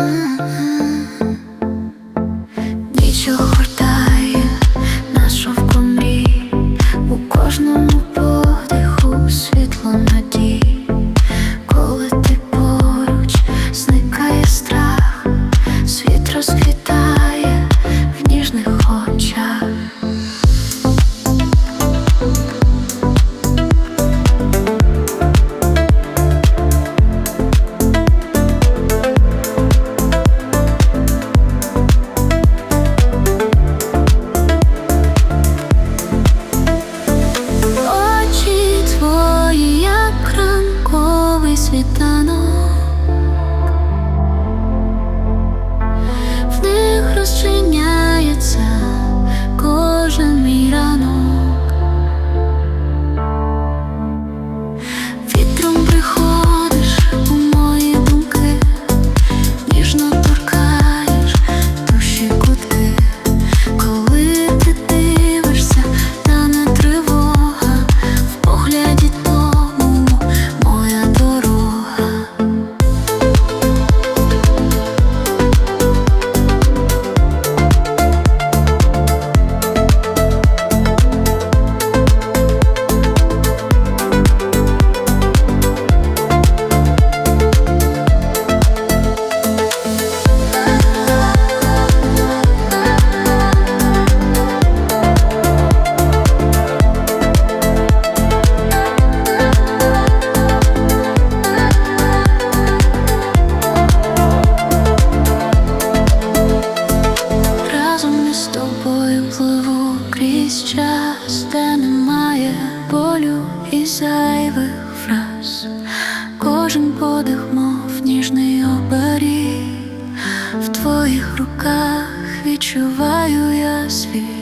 嗯。час, немає болю і зайвих фраз, кожен подих, мов ніжний оберіг, в твоїх руках відчуваю я світ.